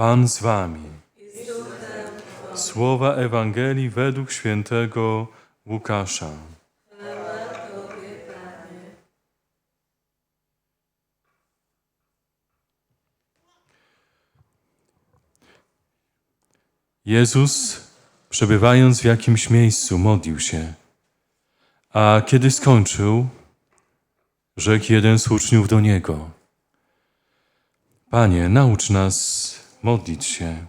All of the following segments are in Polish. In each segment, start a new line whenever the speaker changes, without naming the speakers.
Pan z wami. Słowa Ewangelii według świętego Łukasza. Jezus, przebywając w jakimś miejscu, modlił się. A kiedy skończył, rzekł jeden z uczniów do niego: Panie, naucz nas modlić się,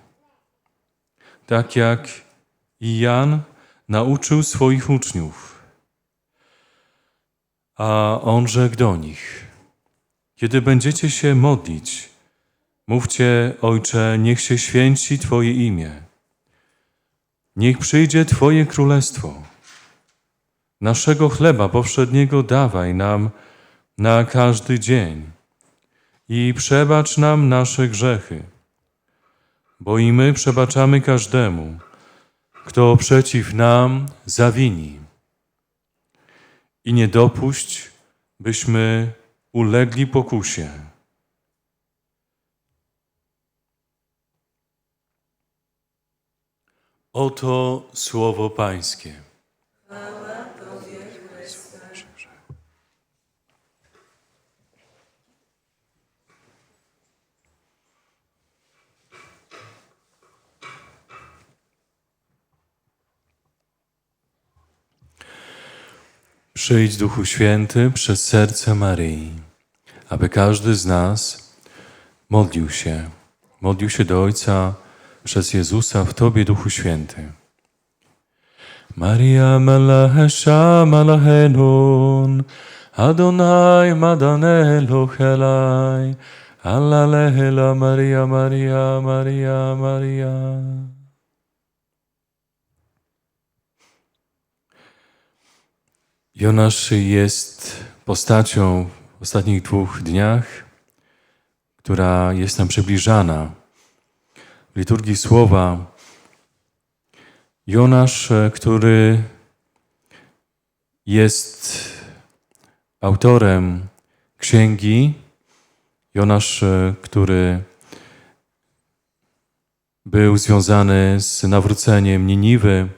tak jak i Jan nauczył swoich uczniów. A on rzekł do nich: Kiedy będziecie się modlić, mówcie: Ojcze, niech się święci Twoje imię. Niech przyjdzie Twoje królestwo. Naszego chleba powszedniego dawaj nam na każdy dzień i przebacz nam nasze grzechy, bo i my przebaczamy każdemu, kto przeciw nam zawini. I nie dopuść, byśmy ulegli pokusie. Oto słowo Pańskie. Przyjdź Duchu Święty przez serce Maryi, aby każdy z nas modlił się, modlił się do Ojca przez Jezusa w Tobie, Duchu Święty. Maria Melechesha Melechenon, Adonai Madanelo Helai, Alla Lehela Maria Maria Maria Maria. Jonasz jest postacią w ostatnich dwóch dniach, która jest nam przybliżana. W liturgii słowa Jonasz, który jest autorem księgi, Jonasz, który był związany z nawróceniem Niniwy,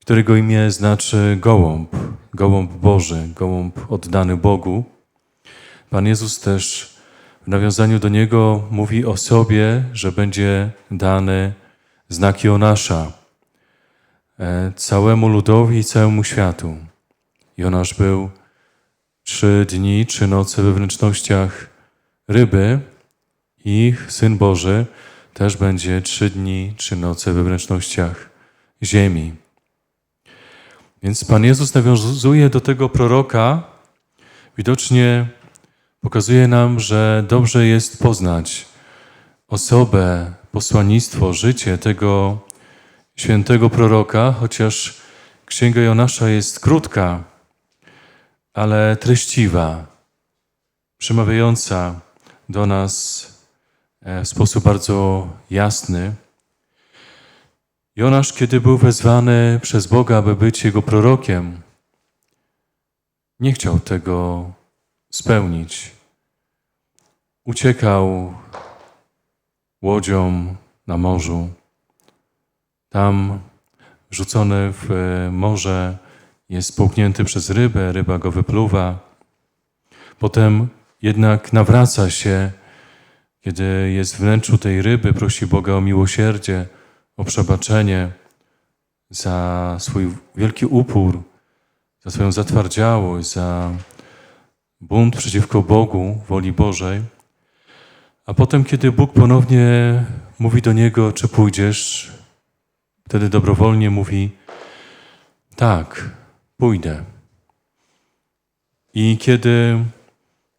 którego imię znaczy gołąb, gołąb Boży, gołąb oddany Bogu. Pan Jezus też w nawiązaniu do niego mówi o sobie, że będzie dany znak Jonasza e, całemu ludowi i całemu światu. Jonasz był trzy dni, trzy noce we wnętrznościach ryby i Syn Boży też będzie trzy dni, trzy noce we wnętrznościach ziemi. Więc Pan Jezus nawiązuje do tego proroka, widocznie pokazuje nam, że dobrze jest poznać osobę, posłannictwo, życie tego świętego proroka, chociaż Księga Jonasza jest krótka, ale treściwa, przemawiająca do nas e, w sposób bardzo jasny. Jonasz, kiedy był wezwany przez Boga, aby być jego prorokiem, nie chciał tego spełnić. Uciekał łodzią na morzu. Tam, rzucony w morze, jest połknięty przez rybę, ryba go wypluwa. Potem jednak nawraca się, kiedy jest w wnętrzu tej ryby, prosi Boga o miłosierdzie o przebaczenie za swój wielki upór, za swoją zatwardziałość, za bunt przeciwko Bogu, woli Bożej. A potem, kiedy Bóg ponownie mówi do niego, czy pójdziesz, wtedy dobrowolnie mówi: Tak, pójdę. I kiedy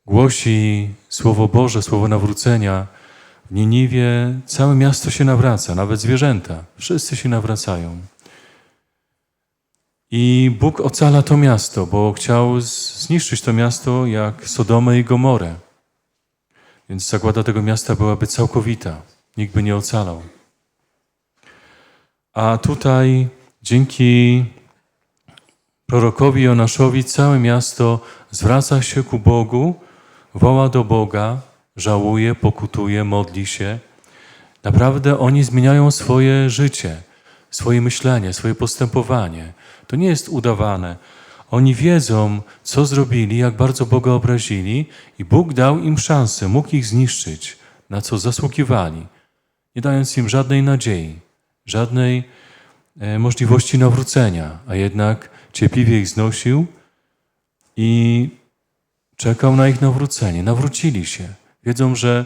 głosi Słowo Boże, Słowo nawrócenia, w Niniwie całe miasto się nawraca, nawet zwierzęta. Wszyscy się nawracają. I Bóg ocala to miasto, bo chciał zniszczyć to miasto jak Sodomę i Gomorę. Więc zagłada tego miasta byłaby całkowita. Nikt by nie ocalał. A tutaj dzięki prorokowi Jonaszowi całe miasto zwraca się ku Bogu, woła do Boga, żałuje, pokutuje, modli się Naprawdę oni zmieniają swoje życie, swoje myślenie, swoje postępowanie. To nie jest udawane. Oni wiedzą, co zrobili, jak bardzo Boga obrazili, i Bóg dał im szansę, mógł ich zniszczyć, na co zasługiwali, nie dając im żadnej nadziei, żadnej e, możliwości nawrócenia, a jednak cierpliwie ich znosił i czekał na ich nawrócenie. Nawrócili się. Wiedzą, że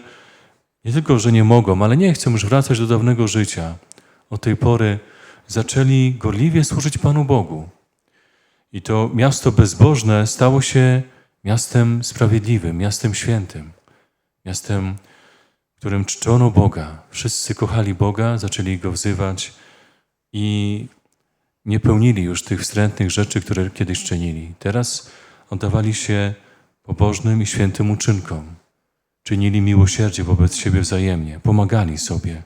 nie tylko, że nie mogą, ale nie chcą już wracać do dawnego życia. Od tej pory zaczęli gorliwie służyć Panu Bogu. I to miasto bezbożne stało się miastem sprawiedliwym, miastem świętym, miastem, w którym czczono Boga. Wszyscy kochali Boga, zaczęli Go wzywać i nie pełnili już tych wstrętnych rzeczy, które kiedyś czynili. Teraz oddawali się pobożnym i świętym uczynkom. Czynili miłosierdzie wobec siebie wzajemnie, pomagali sobie.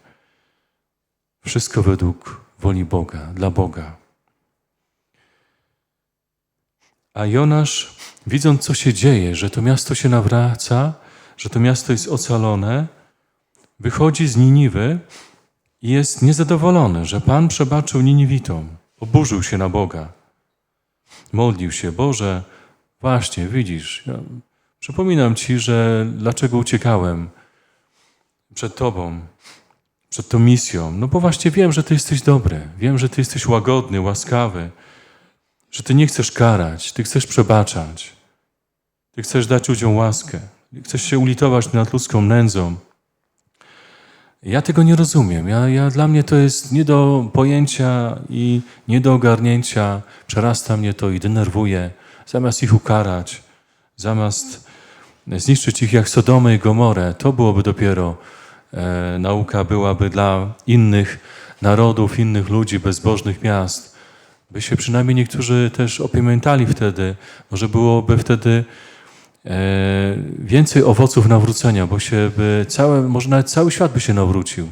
Wszystko według woli Boga, dla Boga. A Jonasz, widząc co się dzieje, że to miasto się nawraca, że to miasto jest ocalone, wychodzi z Niniwy i jest niezadowolony, że Pan przebaczył Niniwitom. Oburzył się na Boga. Modlił się, Boże, właśnie, widzisz, przypominam Ci, że dlaczego uciekałem przed Tobą, przed tą misją. No bo właśnie wiem, że Ty jesteś dobry, wiem, że Ty jesteś łagodny, łaskawy, że Ty nie chcesz karać, Ty chcesz przebaczać, Ty chcesz dać ludziom łaskę, chcesz się ulitować nad ludzką nędzą. Ja tego nie rozumiem. Ja, ja, dla mnie to jest nie do pojęcia i nie do ogarnięcia. Przerasta mnie to i denerwuje. Zamiast ich ukarać, zamiast zniszczyć ich jak Sodomę i Gomorę, to byłoby dopiero e, nauka byłaby dla innych narodów, innych ludzi, bezbożnych miast. By się przynajmniej niektórzy też opamiętali wtedy. Może byłoby wtedy e, więcej owoców nawrócenia, bo się by całe, może nawet cały świat by się nawrócił.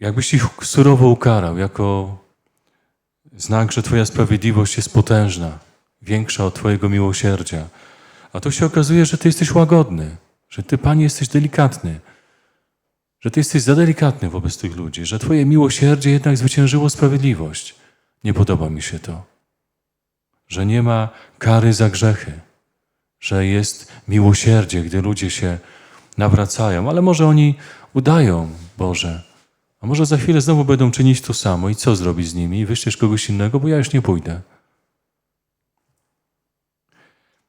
Jakbyś ich surowo ukarał, jako znak, że Twoja sprawiedliwość jest potężna, większa od Twojego miłosierdzia. A tu się okazuje, że Ty jesteś łagodny, że Ty, Panie, jesteś delikatny, że Ty jesteś za delikatny wobec tych ludzi, że Twoje miłosierdzie jednak zwyciężyło sprawiedliwość. Nie podoba mi się to że nie ma kary za grzechy, że jest miłosierdzie, gdy ludzie się nawracają, ale może oni udają, Boże, a może za chwilę znowu będą czynić to samo i co zrobić z nimi? Wyślesz kogoś innego, bo ja już nie pójdę.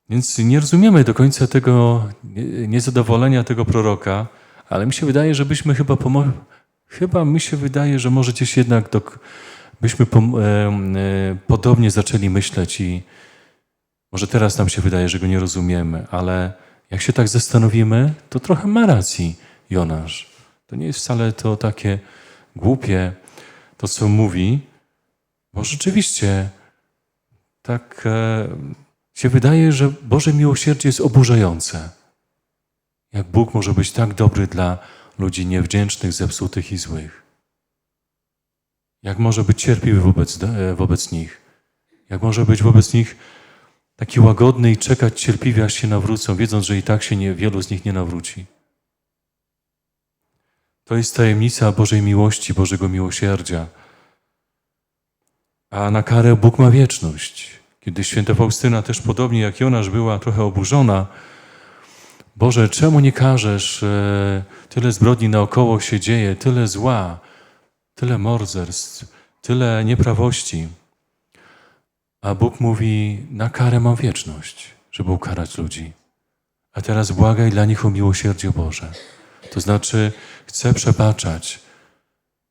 Więc nie rozumiemy do końca tego niezadowolenia tego proroka, ale mi się wydaje, że byśmy chyba pomogli. Chyba mi się wydaje, że może gdzieś jednak do, byśmy po, e, e, podobnie zaczęli myśleć i może teraz nam się wydaje, że go nie rozumiemy, ale jak się tak zastanowimy, to trochę ma racji Jonasz. To nie jest wcale to takie głupie, to co mówi, bo rzeczywiście tak e, się wydaje, że Boże miłosierdzie jest oburzające. Jak Bóg może być tak dobry dla ludzi niewdzięcznych, zepsutych i złych. Jak może być cierpliwy wobec, e, wobec nich? Jak może być wobec nich taki łagodny i czekać cierpliwie, aż się nawrócą, wiedząc, że i tak się nie, wielu z nich nie nawróci? To jest tajemnica Bożej miłości, Bożego miłosierdzia. A na karę Bóg ma wieczność. Kiedy święta Faustyna też podobnie jak Jonasz była trochę oburzona, Boże, czemu nie karzesz? E, tyle zbrodni naokoło się dzieje, tyle zła tyle morderstw, tyle nieprawości. A Bóg mówi: Na karę mam wieczność, żeby ukarać ludzi. A teraz błagaj dla nich o miłosierdzie Boże. To znaczy, chcę przebaczać.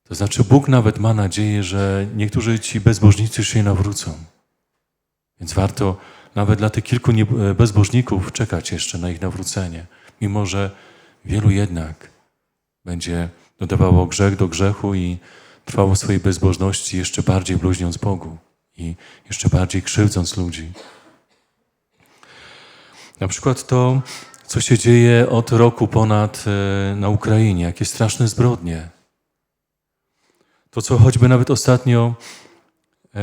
To znaczy, Bóg nawet ma nadzieję, że niektórzy ci bezbożnicy się nawrócą. Więc warto nawet dla tych kilku bezbożników czekać jeszcze na ich nawrócenie, mimo że wielu jednak będzie dodawało grzech do grzechu i trwało w swojej bezbożności, jeszcze bardziej bluźniąc Bogu i jeszcze bardziej krzywdząc ludzi. Na przykład to, co się dzieje od roku ponad e, na Ukrainie, jakie straszne zbrodnie. To, co choćby nawet ostatnio e,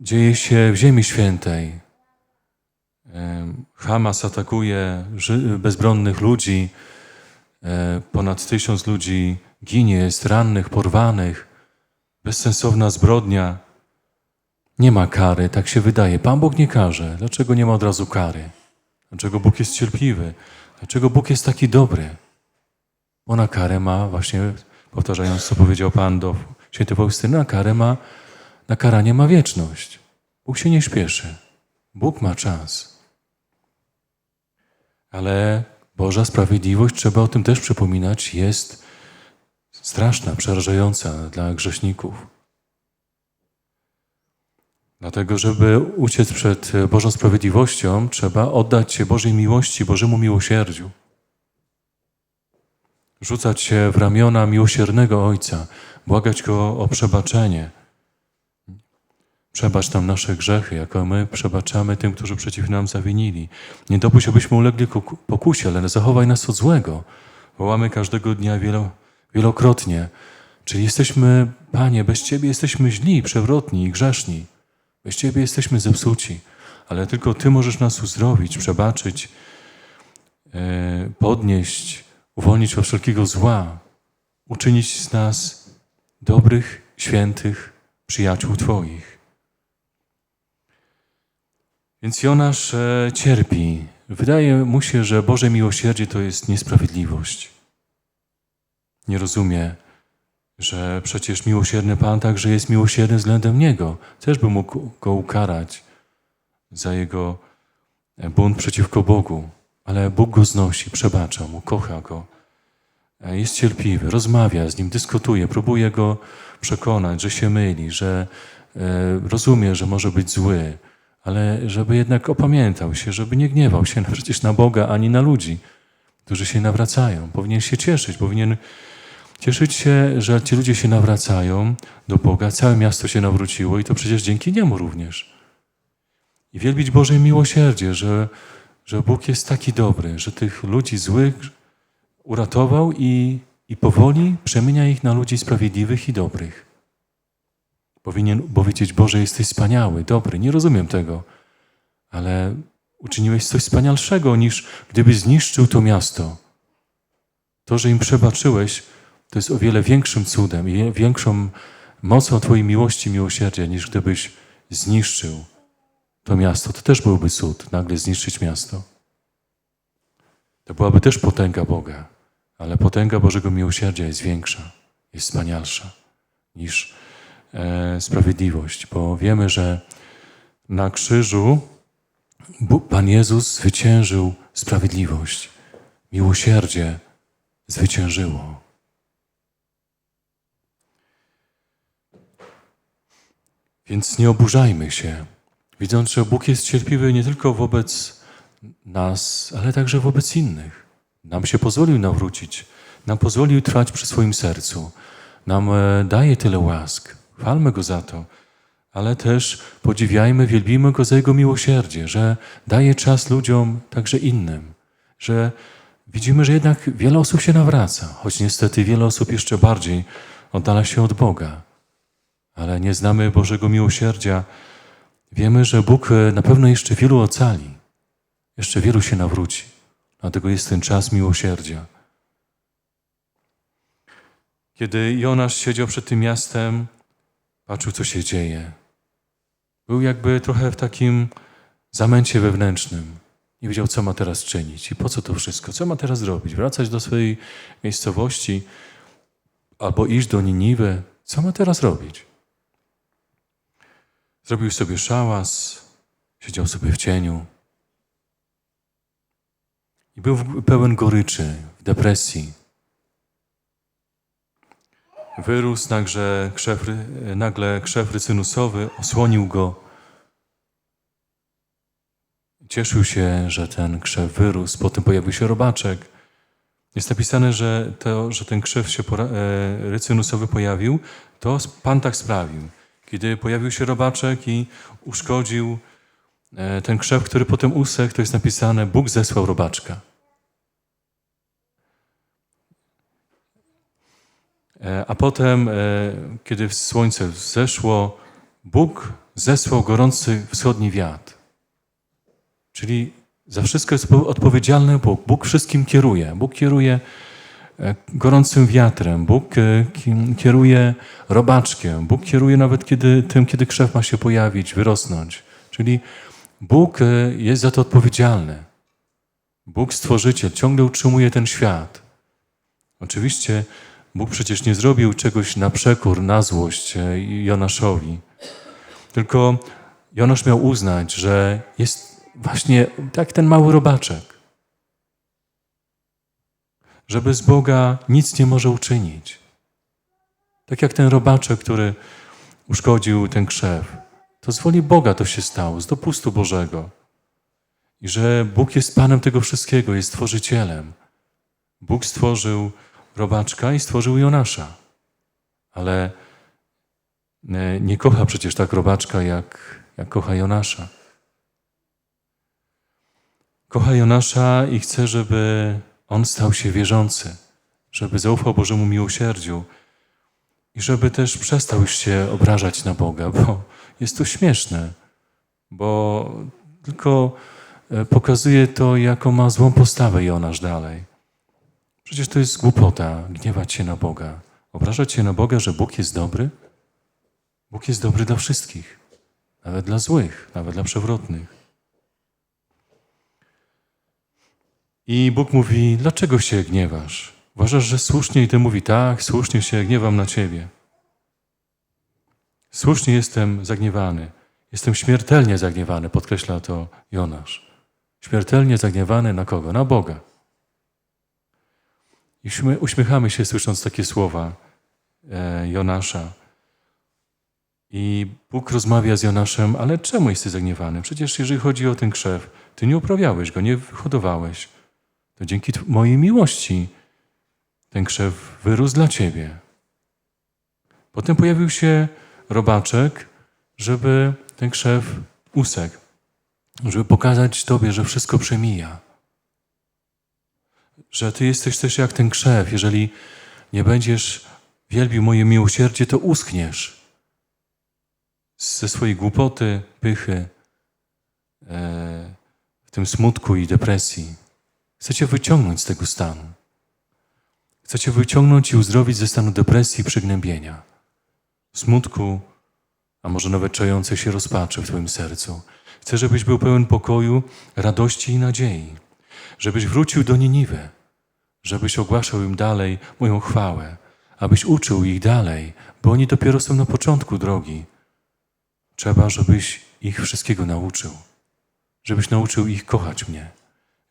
dzieje się w Ziemi Świętej. Hamas atakuje bezbronnych ludzi, e, ponad tysiąc ludzi ginie, jest rannych, porwanych, bezsensowna zbrodnia. Nie ma kary, tak się wydaje. Pan Bóg nie karze. Dlaczego nie ma od razu kary? Dlaczego Bóg jest cierpliwy? Dlaczego Bóg jest taki dobry? Bo na karę ma, właśnie powtarzając, co powiedział Pan do świętej Faustyny, na karę ma, na karanie ma wieczność. Bóg się nie śpieszy. Bóg ma czas. Ale Boża sprawiedliwość, trzeba o tym też przypominać, jest straszna, przerażająca dla grzeszników. Dlatego, żeby uciec przed Bożą sprawiedliwością, trzeba oddać się Bożej miłości, Bożemu miłosierdziu. Rzucać się w ramiona miłosiernego Ojca, błagać Go o przebaczenie. Przebacz nam nasze grzechy, jako my przebaczamy tym, którzy przeciw nam zawinili. Nie dopuść, abyśmy ulegli pokusie, ale zachowaj nas od złego. Wołamy każdego dnia wielo, wielokrotnie. Czyli jesteśmy, Panie, bez Ciebie jesteśmy źli, przewrotni i grzeszni. Bez Ciebie jesteśmy zepsuci, ale tylko Ty możesz nas uzdrowić, przebaczyć, e, podnieść, uwolnić od wszelkiego zła, uczynić z nas dobrych, świętych przyjaciół Twoich. Więc Jonasz e, cierpi. Wydaje mu się, że Boże miłosierdzie to jest niesprawiedliwość. Nie rozumie, że przecież miłosierny Pan także jest miłosierny względem Niego. Też by mógł go ukarać za jego bunt przeciwko Bogu. Ale Bóg go znosi, przebacza mu, kocha go. E, Jest cierpliwy, rozmawia z nim, dyskutuje, próbuje go przekonać, że się myli, że e, rozumie, że może być zły, ale żeby jednak opamiętał się, żeby nie gniewał się przecież na Boga ani na ludzi, którzy się nawracają. Powinien się cieszyć, powinien cieszyć się, że ci ludzie się nawracają do Boga, całe miasto się nawróciło i to przecież dzięki niemu również. I wielbić Boże miłosierdzie, że, że Bóg jest taki dobry, że tych ludzi złych uratował i, i powoli przemienia ich na ludzi sprawiedliwych i dobrych. Powinien powiedzieć, Boże, jesteś wspaniały, dobry. Nie rozumiem tego, ale uczyniłeś coś wspanialszego, niż gdybyś zniszczył to miasto. To, że im przebaczyłeś, to jest o wiele większym cudem i większą mocą Twojej miłości miłosierdzia, niż gdybyś zniszczył to miasto. To też byłby cud, nagle zniszczyć miasto. To byłaby też potęga Boga, ale potęga Bożego miłosierdzia jest większa, jest wspanialsza niż sprawiedliwość, bo wiemy, że na krzyżu Pan Jezus zwyciężył sprawiedliwość. Miłosierdzie zwyciężyło. Więc nie oburzajmy się, widząc, że Bóg jest cierpliwy nie tylko wobec nas, ale także wobec innych. Nam się pozwolił nawrócić, nam pozwolił trwać przy swoim sercu, nam e, daje tyle łask. Chwalmy Go za to, ale też podziwiajmy, wielbimy Go za Jego miłosierdzie, że daje czas ludziom, także innym, że widzimy, że jednak wiele osób się nawraca, choć niestety wiele osób jeszcze bardziej oddala się od Boga. Ale nie znamy Bożego miłosierdzia. Wiemy, że Bóg e, na pewno jeszcze wielu ocali, jeszcze wielu się nawróci. Dlatego jest ten czas miłosierdzia. Kiedy Jonasz siedział przed tym miastem, patrzył, co się dzieje. Był jakby trochę w takim zamęcie wewnętrznym. Nie wiedział, co ma teraz czynić i po co to wszystko, co ma teraz zrobić. Wracać do swojej miejscowości albo iść do Niniwy. Co ma teraz robić? Zrobił sobie szałas, siedział sobie w cieniu i był pełen goryczy, w depresji. Wyrósł nagle krzew, nagle krzew rycynusowy, osłonił go. Cieszył się, że ten krzew wyrósł, potem pojawił się robaczek. Jest napisane, że, to, że ten krzew się pora, e, rycynusowy pojawił, to Pan tak sprawił. Kiedy pojawił się robaczek i uszkodził e, ten krzew, który potem usechł, to jest napisane, Bóg zesłał robaczka. A potem, e, kiedy słońce zeszło, Bóg zesłał gorący wschodni wiatr. Czyli za wszystko jest odpowiedzialny Bóg. Bóg wszystkim kieruje. Bóg kieruje e, gorącym wiatrem, Bóg e, ki- kieruje robaczkiem, Bóg kieruje nawet kiedy, tym, kiedy krzew ma się pojawić, wyrosnąć. Czyli Bóg e, jest za to odpowiedzialny. Bóg Stworzyciel ciągle utrzymuje ten świat. Oczywiście Bóg przecież nie zrobił czegoś na przekór, na złość e, Jonaszowi. Tylko Jonasz miał uznać, że jest właśnie tak ten mały robaczek. Że bez Boga nic nie może uczynić. Tak jak ten robaczek, który uszkodził ten krzew. To z woli Boga to się stało, z dopustu Bożego. I że Bóg jest Panem tego wszystkiego, jest Stworzycielem. Bóg stworzył robaczka i stworzył Jonasza. Ale e, nie kocha przecież tak robaczka, jak, jak kocha Jonasza. Kocha Jonasza i chce, żeby on stał się wierzący, żeby zaufał Bożemu miłosierdziu i żeby też przestał już się obrażać na Boga, bo jest to śmieszne, bo tylko e, pokazuje to, jaką ma złą postawę Jonasz dalej. Przecież to jest głupota gniewać się na Boga, obrażać się na Boga, że Bóg jest dobry. Bóg jest dobry dla wszystkich, nawet dla złych, nawet dla przewrotnych. I Bóg mówi: Dlaczego się gniewasz? Uważasz, że słusznie? I ty mówi: Tak, słusznie się gniewam na ciebie. Słusznie jestem zagniewany. Jestem śmiertelnie zagniewany, podkreśla to Jonasz. Śmiertelnie zagniewany na kogo? Na Boga. I uśmie- uśmiechamy się, słysząc takie słowa e, Jonasza. I Bóg rozmawia z Jonaszem, ale czemu jesteś zagniewany? Przecież jeżeli chodzi o ten krzew, ty nie uprawiałeś go, nie hodowałeś. To dzięki mojej miłości ten krzew wyrósł dla ciebie. Potem pojawił się robaczek, żeby ten krzew usek, żeby pokazać tobie, że wszystko przemija. Że ty jesteś też jak ten krzew. Jeżeli nie będziesz wielbił moje miłosierdzie, to uschniesz ze swojej głupoty, pychy, e, w tym smutku i depresji. Chcecie wyciągnąć z tego stanu. Chcecie wyciągnąć i uzdrowić ze stanu depresji i przygnębienia, smutku, a może nawet czującej się rozpaczy w Twoim sercu. Chcę, żebyś był pełen pokoju, radości i nadziei. Żebyś wrócił do Niniwy, żebyś ogłaszał im dalej moją chwałę, abyś uczył ich dalej, bo oni dopiero są na początku drogi. Trzeba, żebyś ich wszystkiego nauczył, żebyś nauczył ich kochać mnie,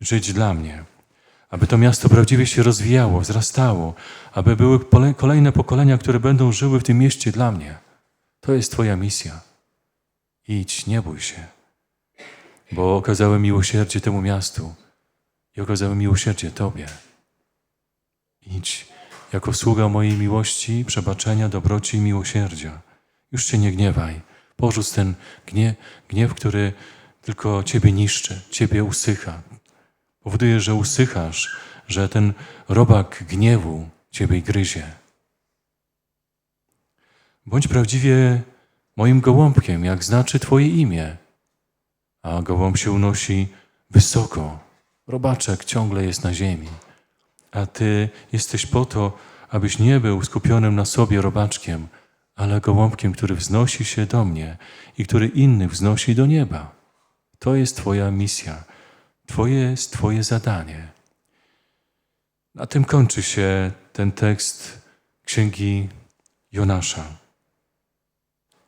żyć dla mnie, aby to miasto prawdziwie się rozwijało, wzrastało, aby były kolejne pokolenia, które będą żyły w tym mieście dla mnie. To jest Twoja misja. Idź, nie bój się, bo okazałem miłosierdzie temu miastu i okazałem miłosierdzie Tobie. Idź jako sługa mojej miłości, przebaczenia, dobroci i miłosierdzia. Już się nie gniewaj. Porzuć ten gniew, gniew, który tylko Ciebie niszczy, Ciebie usycha. Powoduje, że usychasz, że ten robak gniewu Ciebie gryzie. Bądź prawdziwie moim gołąbkiem, jak znaczy Twoje imię. A gołąb się unosi wysoko. Robaczek ciągle jest na ziemi. A Ty jesteś po to, abyś nie był skupionym na sobie robaczkiem, ale gołąbkiem, który wznosi się do mnie i który innych wznosi do nieba. To jest Twoja misja. Twoje jest Twoje zadanie. Na tym kończy się ten tekst księgi Jonasza.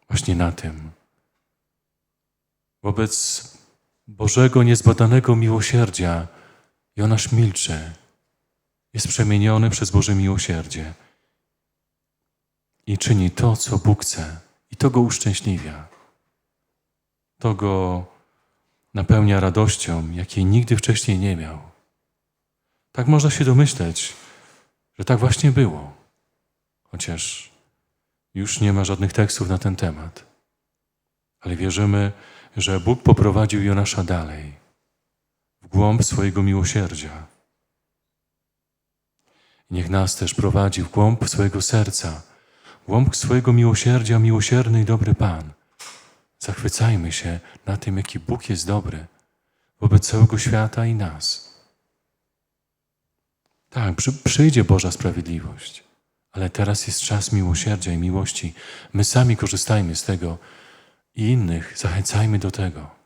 Właśnie na tym. Wobec Bożego niezbadanego miłosierdzia Jonasz milczy. Jest przemieniony przez Boże miłosierdzie i czyni to, co Bóg chce, i to go uszczęśliwia. To go napełnia radością, jakiej nigdy wcześniej nie miał. Tak można się domyśleć, że tak właśnie było, chociaż już nie ma żadnych tekstów na ten temat. Ale wierzymy, że Bóg poprowadził Jonasza dalej, w głąb swojego miłosierdzia. Niech nas też prowadzi w głąb swojego serca, w głąb swojego miłosierdzia, miłosierny i dobry Pan. Zachwycajmy się na tym, jaki Bóg jest dobry wobec całego świata i nas. Tak, przy, przyjdzie Boża sprawiedliwość, ale teraz jest czas miłosierdzia i miłości. My sami korzystajmy z tego i innych zachęcajmy do tego.